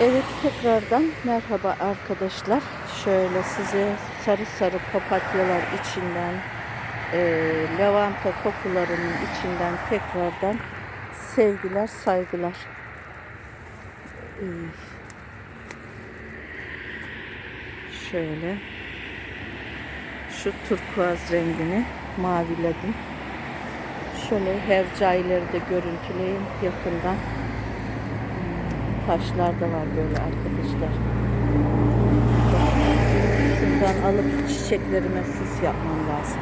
Evet tekrardan merhaba arkadaşlar. Şöyle size sarı sarı papatyalar içinden, eee lavanta kokularının içinden tekrardan sevgiler, saygılar. Eee, şöyle şu turkuaz rengini maviledim. Şöyle hercaileri de görüntüleyeyim yakından. Taşlar da var böyle arkadaşlar. Şuradan alıp çiçeklerime süs yapmam lazım.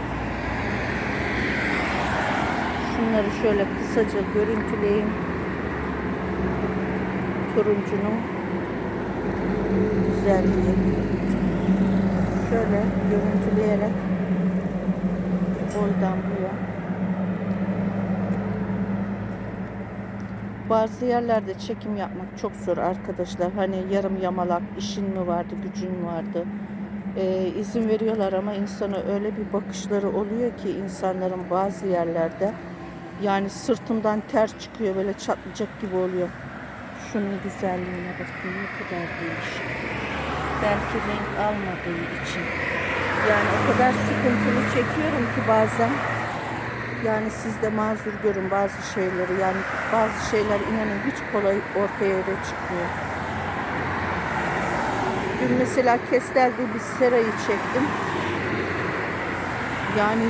Şunları şöyle kısaca görüntüleyeyim. Turuncunun güzelliği. Şöyle görüntüleyerek oradan buraya Bazı yerlerde çekim yapmak çok zor arkadaşlar. Hani yarım yamalak işin mi vardı, gücün mü vardı? Ee, izin veriyorlar ama insana öyle bir bakışları oluyor ki insanların bazı yerlerde yani sırtımdan ter çıkıyor böyle çatlayacak gibi oluyor. Şunun güzelliğine bakın ne kadar değişik. Belki renk almadığı için. Yani o kadar sıkıntılı çekiyorum ki bazen. Yani siz de mazur görün bazı şeyleri. Yani bazı şeyler inanın hiç kolay ortaya öyle çıkmıyor. Dün mesela Kestel'de bir serayı çektim. Yani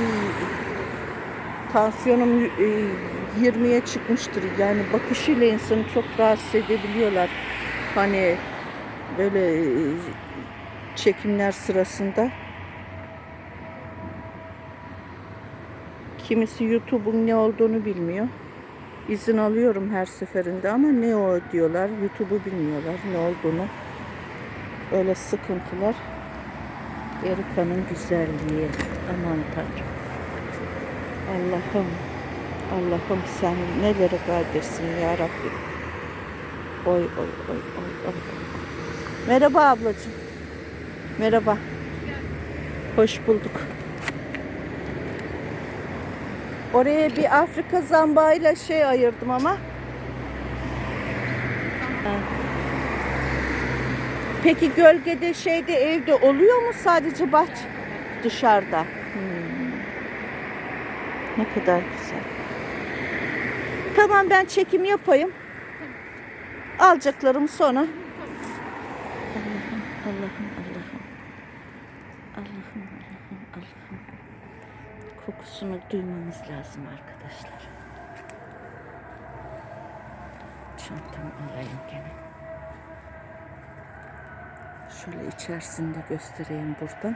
tansiyonum e, 20'ye çıkmıştır. Yani bakışıyla insanı çok rahatsız edebiliyorlar. Hani böyle e, çekimler sırasında. Kimisi YouTube'un ne olduğunu bilmiyor. İzin alıyorum her seferinde ama ne o diyorlar. YouTube'u bilmiyorlar ne olduğunu. Öyle sıkıntılar. Erika'nın güzelliği. Aman tanrım. Allah'ım. Allah'ım sen nelere kadirsin ya Rabbi. Oy oy oy oy oy. Merhaba ablacığım. Merhaba. Hoş bulduk. Oraya bir Afrika zambağıyla şey ayırdım ama. Peki gölgede şeyde evde oluyor mu sadece bahçe dışarıda? Hmm. Ne kadar güzel. Tamam ben çekim yapayım. Alacaklarım sonra. Allah'ım Allah'ım. Allah'ım Allah'ım Allah'ım. Kokusunu duymamız lazım arkadaşlar. Çantamı alayım gene. Şöyle içerisini de göstereyim buradan.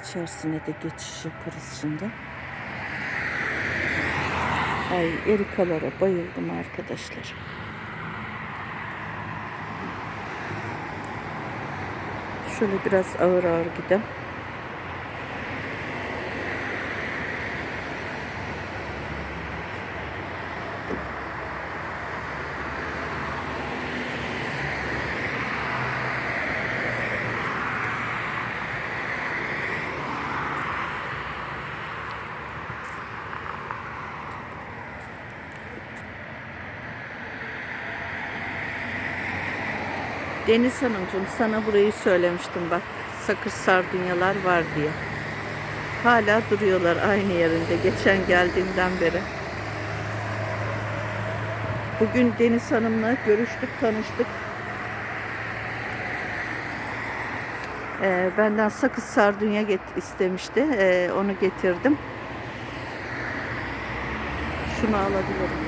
İçerisine de geçiş yaparız şimdi. Ay erikalara bayıldım arkadaşlar. Şöyle biraz ağır ağır gidelim. Deniz Hanımcığım sana burayı söylemiştim bak. Sakız sardunyalar var diye. Hala duruyorlar aynı yerinde geçen geldiğimden beri. Bugün Deniz Hanım'la görüştük, tanıştık. Ee, benden sakız sardunya get istemişti. Ee, onu getirdim. Şunu alabilirim.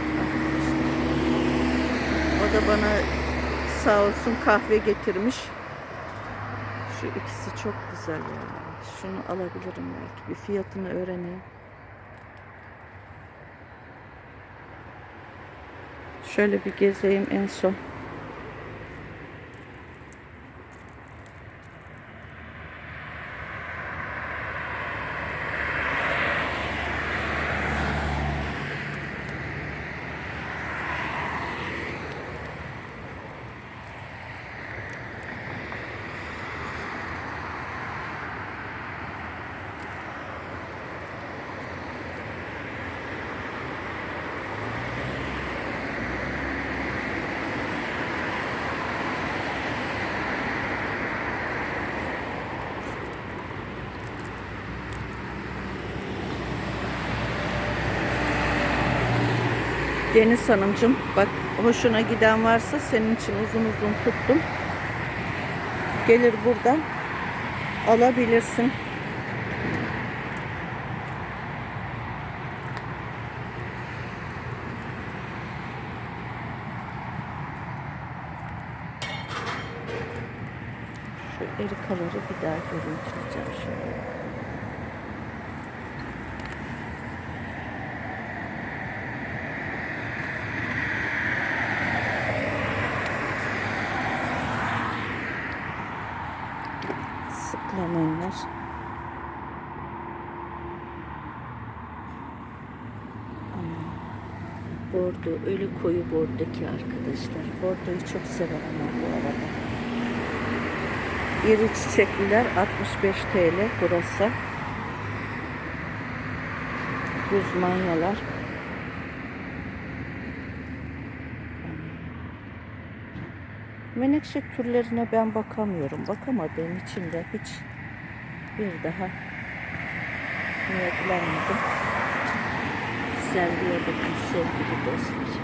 O da bana sağ olsun kahve getirmiş. Şu ikisi çok güzel yani. Şunu alabilirim belki. Bir fiyatını öğreneyim. Şöyle bir gezeyim en son. Deniz Hanımcığım bak hoşuna giden varsa senin için uzun uzun tuttum. Gelir buradan alabilirsin. Şu erikaları bir daha görüntüleyeceğim şöyle. Aman. Bordo, öyle koyu bordo ki arkadaşlar. Bordoyu çok severim bu arada. İri çiçekliler 65 TL burası. Guzmanyalar. Menekşe türlerine ben bakamıyorum. Bakamadığım için de hiç bir daha niyetlenmedim. Sevgiye bakın sevgili dostlar.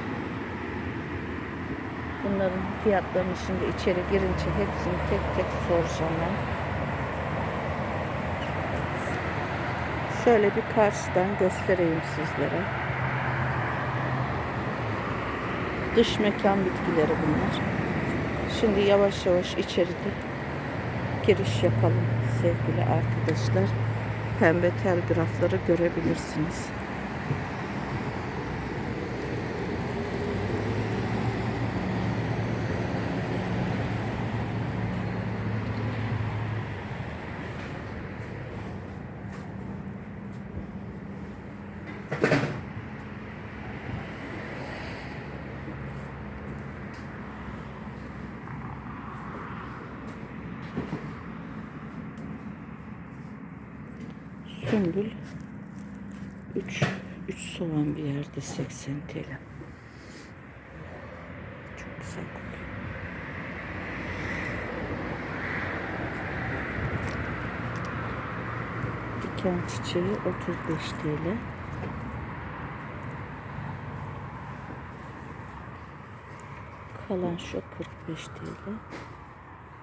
Bunların fiyatlarını şimdi içeri girince hepsini tek tek soracağım ben. Şöyle bir karşıdan göstereyim sizlere. Dış mekan bitkileri bunlar. Şimdi yavaş yavaş içeride giriş yapalım sevgili arkadaşlar. Pembe telgrafları görebilirsiniz. 3 3 soğan bir yerde 80 TL. Çok güzel kokuyor. Diken çiçeği 35 TL. Kalan şu 45 TL.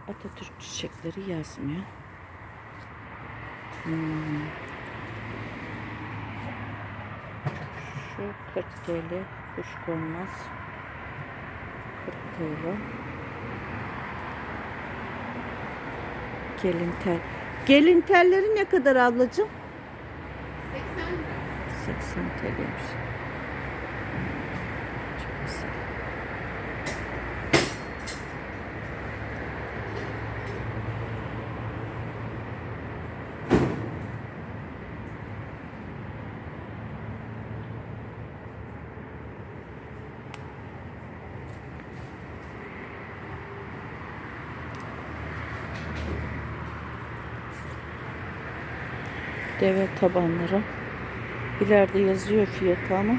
Atatürk çiçekleri yazmıyor. Hmm. Şu 40 TL kuşkonmaz. 40 TL. Gelin tel. Gelin telleri ne kadar ablacığım? 80 TL'ymiş. Çok güzel. Deve tabanları. İleride yazıyor fiyatı ama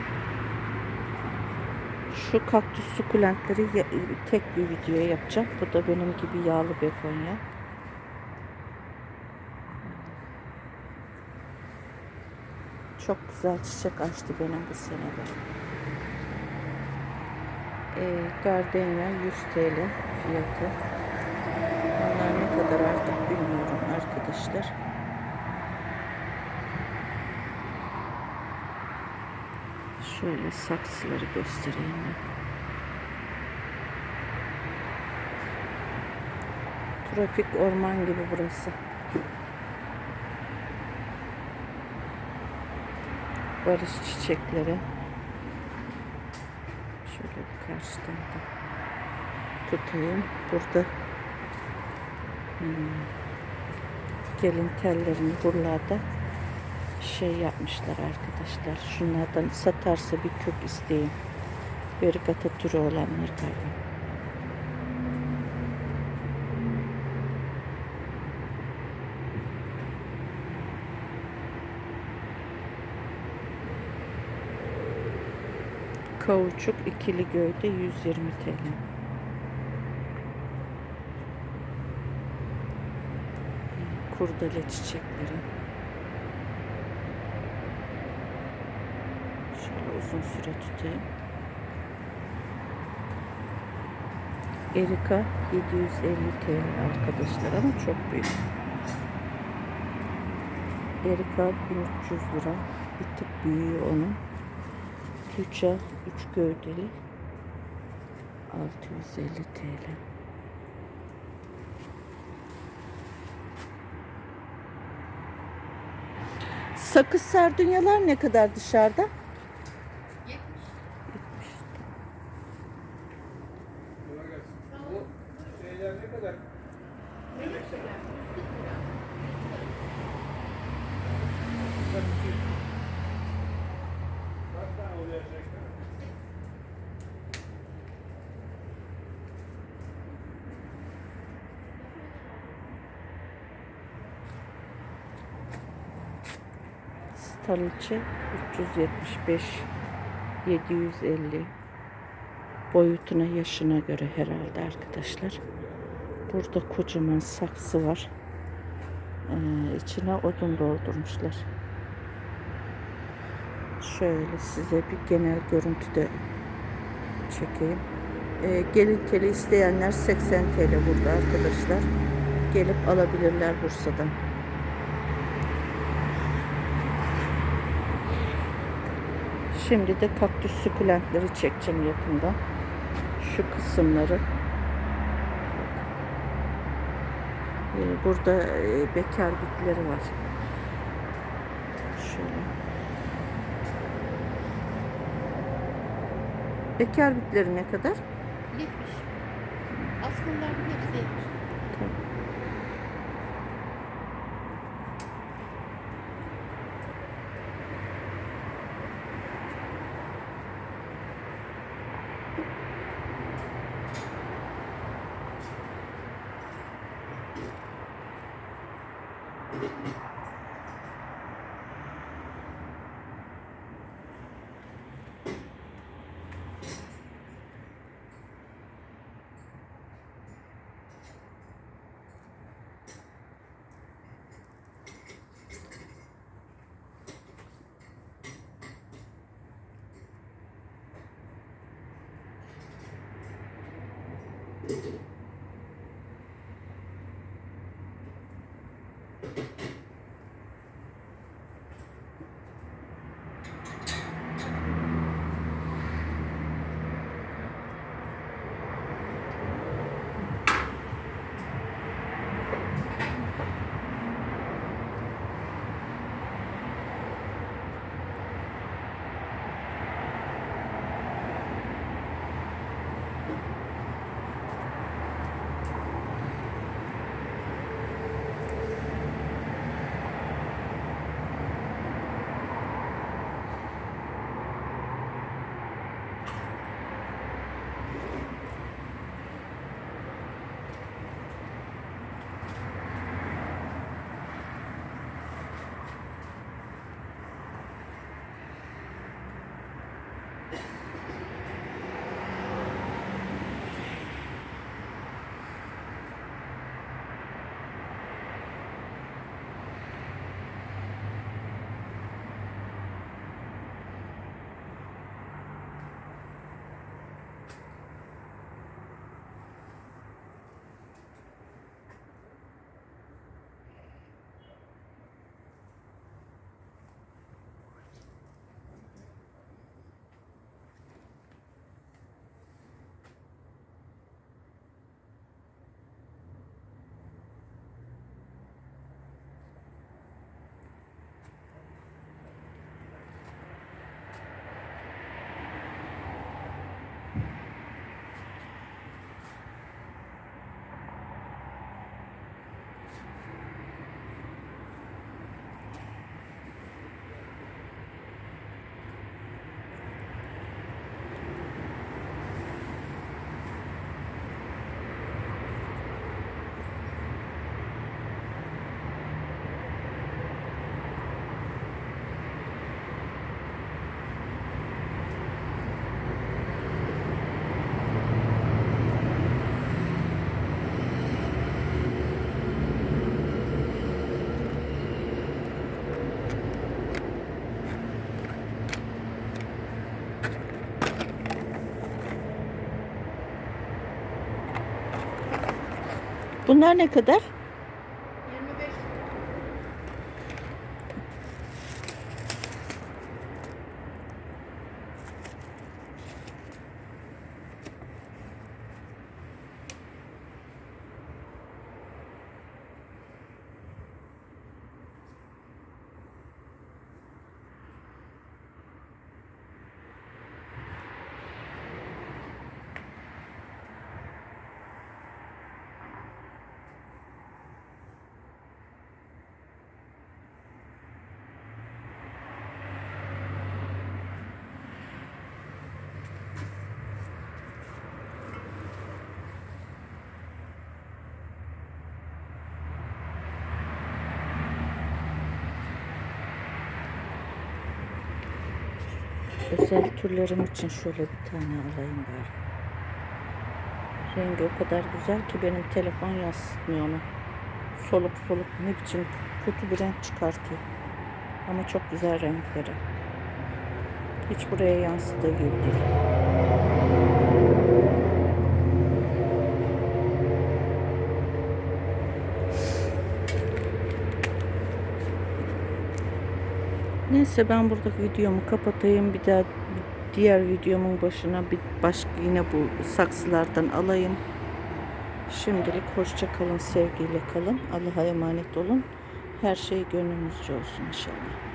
şu kaktüs sukulentleri tek bir video yapacağım. Bu da benim gibi yağlı begonya. Çok güzel çiçek açtı benim bu sene de. Ee, gardenya 100 TL fiyatı. Onlar ne kadar artık bilmiyorum arkadaşlar. Şöyle saksıları göstereyim. Tropik orman gibi burası. Barış çiçekleri. Şöyle bir karşıdan da tutayım. Burada hmm, gelin tellerini buralarda şey yapmışlar arkadaşlar. Şunlardan satarsa bir kök isteyin. Verigata türü olanlar galiba. Kauçuk ikili gövde 120 TL. Kurdele çiçekleri. uzun süre tutayım. Erika 750 TL arkadaşlar ama çok büyük. Erika 1300 lira. Bir tık büyüğü onun. Tüça 3 gövdeli 650 TL. Sakız sardunyalar ne kadar dışarıda? Staliçe 375 750 boyutuna yaşına göre herhalde arkadaşlar. Burada kocaman saksı var. Ee, içine odun doldurmuşlar. Şöyle size bir genel görüntüde çekeyim. Ee, gelin teli isteyenler 80 TL burada arkadaşlar. Gelip alabilirler Bursa'dan. Şimdi de kaktüs sukulentleri çekeceğim yakında. Şu kısımları. Ee, Burada e, bekar bitleri var. Şöyle. Bekar bitleri ne kadar? 70. Askıların hepsi 70. Bunlar ne kadar? Özel türlerim için şöyle bir tane alayım bari. Rengi o kadar güzel ki benim telefon yansıtmıyor onu. Soluk soluk ne biçim kötü bir renk çıkartıyor. Ama çok güzel renkleri. Hiç buraya yansıdığı gibi değil. Neyse ben buradaki videomu kapatayım. Bir daha diğer videomun başına bir başka yine bu saksılardan alayım. Şimdilik hoşça kalın, sevgiyle kalın. Allah'a emanet olun. Her şey gönlünüzce olsun inşallah.